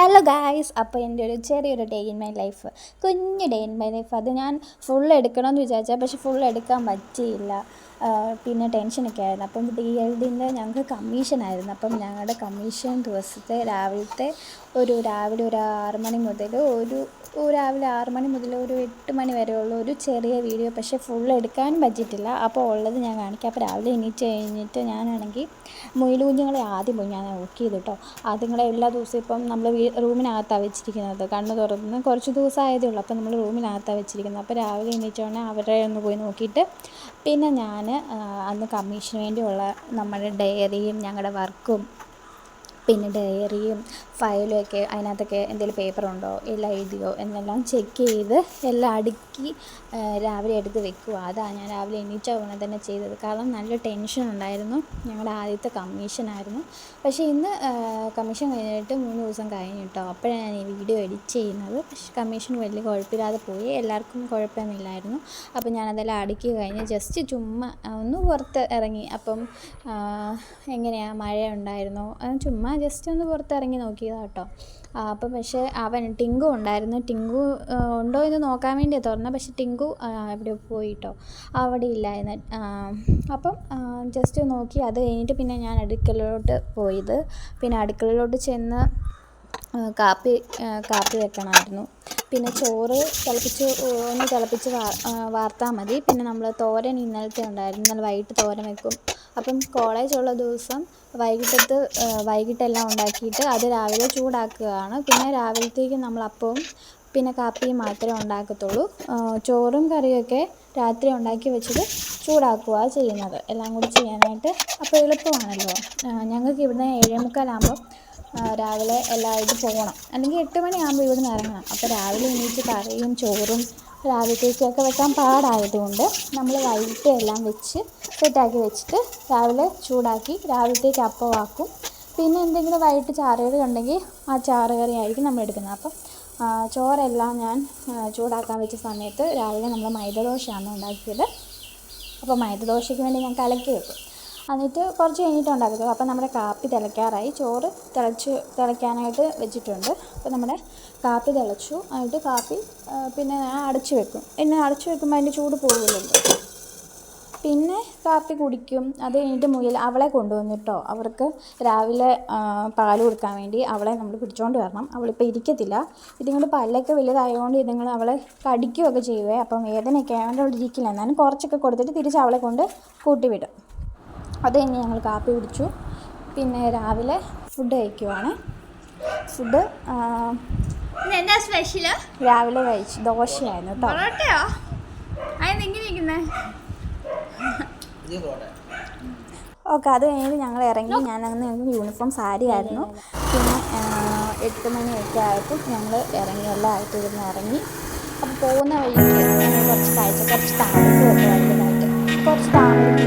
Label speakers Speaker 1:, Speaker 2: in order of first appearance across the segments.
Speaker 1: Hello guys അപ്പോൾ എന്റെ ഒരു ചെറിയൊരു ഡേ ഇൻ മൈ ലൈഫ് കുഞ്ഞു ഡേ ഇൻ മൈ ലൈഫ് അത് ഞാൻ ഫുൾ എടുക്കണമെന്ന് വിചാരിച്ചാൽ പക്ഷെ ഫുൾ എടുക്കാൻ പറ്റിയില്ല. പിന്നെ ടെൻഷനൊക്കെ ആയിരുന്നു. അപ്പം ഡി എൽ ഡിന്റെ ഞങ്ങൾക്ക് കമ്മീഷനായിരുന്നു അപ്പം ഞങ്ങളുടെ കമ്മീഷൻ ദിവസത്തെ രാവിലത്തെ ഒരു രാവിലെ ഒരു ആറ് മണി മുതൽ ഒരു രാവിലെ ആറ് മണി മുതൽ ഒരു എട്ട് മണി വരെയുള്ള ഒരു ചെറിയ വീഡിയോ പക്ഷേ ഫുൾ എടുക്കാൻ പറ്റിയിട്ടില്ല അപ്പോൾ ഉള്ളത് ഞാൻ കാണിക്കാം. അപ്പോൾ രാവിലെ എണീറ്റ് കഴിഞ്ഞിട്ട് ഞാനാണെങ്കിൽ മുയിലൂഞ്ഞുങ്ങളെ ആദ്യം പോയി ഞാൻ നോക്കി ചെയ്തു കേട്ടോ അതുങ്ങളെ എല്ലാ ദിവസവും ഇപ്പം നമ്മൾ റൂമിനകത്താണ് വെച്ചിരിക്കുന്നത്. കണ്ണ് തുറന്ന് കുറച്ച് ദിവസം ആയതേ ഉള്ളൂ. അപ്പോൾ നമ്മൾ റൂമിനകത്താണ് വെച്ചിരിക്കുന്നത്. അപ്പോൾ രാവിലെ എണീറ്റോണെ അവരെ ഒന്ന് പോയി നോക്കിയിട്ട് പിന്നെ ഞാൻ അന്ന് കമ്മീഷന് വേണ്ടിയുള്ള നമ്മുടെ ഡയറിയും ഞങ്ങളുടെ വർക്കും പിന്നെ ഡയറിയും ഫയലും ഒക്കെ അതിനകത്തൊക്കെ എന്തെങ്കിലും പേപ്പറുണ്ടോ എല്ലാം എഴുതിയോ? എന്നെല്ലാം ചെക്ക് ചെയ്ത് എല്ലാം അടുക്കി രാവിലെ എടുത്ത് വെക്കുക. അതാണ് ഞാൻ രാവിലെ എണീറ്റ ഉടനെ തന്നെ ചെയ്തത്. കാരണം നല്ല ടെൻഷൻ ഉണ്ടായിരുന്നു. ഞങ്ങളുടെ ആദ്യത്തെ കമ്മീഷനായിരുന്നു പക്ഷേ ഇന്ന് കമ്മീഷൻ കഴിഞ്ഞിട്ട് മൂന്ന് ദിവസം കഴിഞ്ഞു കേട്ടോ അപ്പോഴാണ് ഞാൻ ഈ വീഡിയോ എഡിറ്റ് ചെയ്യുന്നത്. പക്ഷേ കമ്മീഷൻ വലിയ കുഴപ്പമില്ലാതെ പോയി. എല്ലാവർക്കും കുഴപ്പമൊന്നുമില്ലായിരുന്നു. അപ്പോൾ ഞാനതെല്ലാം അടുക്കി കഴിഞ്ഞ് ജസ്റ്റ് ചുമ്മാ ഒന്ന് പുറത്ത് ഇറങ്ങി. അപ്പം എങ്ങനെയാണ് മഴ ഉണ്ടായിരുന്നോ? ചുമ്മാ ജസ്റ്റ് ഒന്ന് പുറത്തിറങ്ങി നോക്കിയതാണ് കേട്ടോ. അപ്പം പക്ഷേ അവൻ ടിങ്കു ഉണ്ടായിരുന്നു. ടിങ്കു ഉണ്ടോ എന്ന് നോക്കാൻ വേണ്ടിയാണ് തുറന്നത് പക്ഷേ ടിങ്കു എവിടെ പോയിട്ടോ അവിടെ ഇല്ലായിരുന്നു. അപ്പം ജസ്റ്റ് നോക്കി. അത് കഴിഞ്ഞിട്ട് പിന്നെ ഞാൻ അടുക്കളയിലോട്ട് പോയത്. പിന്നെ അടുക്കളയിലോട്ട് ചെന്ന് കാപ്പി കാപ്പി വെക്കണമായിരുന്നു. പിന്നെ ചോറ് തിളപ്പിച്ച് ഒന്ന് തിളപ്പിച്ച് വാർത്താൽ മതി. പിന്നെ നമ്മൾ തോരൻ ഇന്നലത്തെ ഉണ്ടായിരുന്നു. ഇന്നലെ വൈകിട്ട് തോരൻ വെക്കും. അപ്പം കോളേജുള്ള ദിവസം വൈകിട്ടത്ത് വൈകിട്ടെല്ലാം ഉണ്ടാക്കിയിട്ട് അത് രാവിലെ ചൂടാക്കുകയാണ്. പിന്നെ രാവിലത്തേക്ക് നമ്മൾ അപ്പവും പിന്നെ കാപ്പിയും മാത്രമേ ഉണ്ടാക്കത്തുള്ളൂ. ചോറും കറിയൊക്കെ രാത്രി ഉണ്ടാക്കി വെച്ചിട്ട് ചൂടാക്കുകയാണ് ചെയ്യുന്നത്. എല്ലാം കൂടി ചെയ്യാനായിട്ട് അപ്പോൾ എളുപ്പമാണല്ലോ. ഞങ്ങൾക്ക് ഇവിടുന്ന് ഏഴേമുക്കാലാകുമ്പോൾ രാവിലെ എല്ലാമായിട്ട് പോകണം. അല്ലെങ്കിൽ എട്ട് മണിയാകുമ്പോൾ ഇവിടുന്ന് ഇറങ്ങണം. അപ്പോൾ രാവിലെ എണീറ്റ് കറിയും ചോറും രാവിലത്തേക്കൊക്കെ വെക്കാൻ പാടായതുകൊണ്ട് നമ്മൾ വൈകിട്ട് എല്ലാം വെച്ച് സെറ്റാക്കി വെച്ചിട്ട് രാവിലെ ചൂടാക്കി രാവിലത്തേക്ക് അപ്പമാക്കും പിന്നെ എന്തെങ്കിലും വൈകിട്ട് ചാറുകറി ഉണ്ടെങ്കിൽ ആ ചാറുകറി ആയിരിക്കും നമ്മൾ എടുക്കുന്നത്. അപ്പം ചോറെല്ലാം ഞാൻ ചൂടാക്കാൻ വെച്ച സമയത്ത് രാവിലെ നമ്മൾ മൈദദോശയാണ് ഉണ്ടാക്കിയത്. അപ്പോൾ മൈദദോശയ്ക്ക് വേണ്ടി ഞാൻ കലക്കി വെക്കും. എന്നിട്ട് കുറച്ച് കഴിഞ്ഞിട്ട് അപ്പോൾ നമ്മുടെ കാപ്പി തിളയ്ക്കാറായി. ചോറ് തിളച്ച് തിളയ്ക്കാനായിട്ട് വെച്ചിട്ടുണ്ട്. അപ്പോൾ നമ്മുടെ കാപ്പി തിളച്ചു. എന്നിട്ട് കാപ്പി പിന്നെ അടച്ചു വെക്കും. പിന്നെ അടച്ചു വെക്കുമ്പോൾ അതിന്റെ ചൂട് പോകുമല്ലോ പിന്നെ കാപ്പി കുടിക്കും. അത് കഴിഞ്ഞിട്ട് മുയൽ അവളെ കൊണ്ടുവന്നിട്ടോ അവർക്ക് രാവിലെ പാൽ കൊടുക്കാൻ വേണ്ടി അവളെ നമ്മൾ പിടിച്ചുകൊണ്ട് വരണം. അവളിപ്പോൾ ഇരിക്കത്തില്ല. ഇതുങ്ങൾ പല്ലൊക്കെ വലുതായതുകൊണ്ട് ഇതുങ്ങൾ അവളെ കടിക്കുകയൊക്കെ ചെയ്യുവേ. അപ്പം വേദനയൊക്കെ ആയതുകൊണ്ട് അവൾ ഇരിക്കില്ല. എന്നാലും കുറച്ചൊക്കെ കൊടുത്തിട്ട് തിരിച്ച് അവളെ കൊണ്ട് കൂട്ടി വിടും അത് കഴിഞ്ഞ് ഞങ്ങൾ കാപ്പി കുടിച്ചു. പിന്നെ രാവിലെ ഫുഡ് കഴിക്കുവാണ്. ഫുഡ്
Speaker 2: എന്താ സ്പെഷ്യൽ
Speaker 1: രാവിലെ കഴിച്ചു. ദോശയായിരുന്നു കേട്ടോ
Speaker 2: പൊറോട്ടയോ? അതിന് എങ്ങനെ ഇരിക്കുന്നേ?
Speaker 1: ഓക്കെ അത് കഴിഞ്ഞ് ഞങ്ങൾ ഇറങ്ങി. ഞാൻ അന്ന് ഞങ്ങൾക്ക് യൂണിഫോം സാരി ആയിരുന്നു. പിന്നെ എട്ട് മണിയൊക്കെ ആയപ്പോൾ ഞങ്ങൾ ഇറങ്ങി. എല്ലാം ആയിട്ട് ഇരുന്ന് ഇറങ്ങി. അപ്പോൾ പോകുന്ന വഴിക്ക് കുറച്ച് കാഴ്ച കുറച്ച് താമസം ഒക്കെ വരുന്നതായിട്ട് കുറച്ച് താമരക്ക്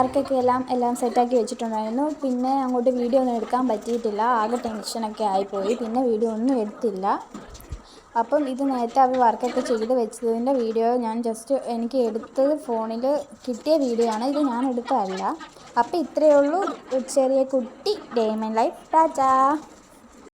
Speaker 1: വർക്കൊക്കെ എല്ലാം എല്ലാം സെറ്റാക്കി വെച്ചിട്ടുണ്ടായിരുന്നു. പിന്നെ അങ്ങോട്ട് വീഡിയോ ഒന്നും എടുക്കാൻ പറ്റിയിട്ടില്ല. ആകെ ടെൻഷനൊക്കെ ആയിപ്പോയി. പിന്നെ വീഡിയോ ഒന്നും എടുത്തില്ല. അപ്പം ഇത് നേരത്തെ അവർ വർക്കൊക്കെ ചെയ്ത് വെച്ചതിന്റെ വീഡിയോ ഞാൻ ജസ്റ്റ് എനിക്ക് എടുത്തത് ഫോണിൽ കിട്ടിയ വീഡിയോ ആണ്. ഇത് ഞാൻ എടുത്തതല്ല. അപ്പം ഇത്രയേ ഉള്ളൂ. ചെറിയ കുട്ടി ഡേമൻ ലൈഫ് ടാറ്റാ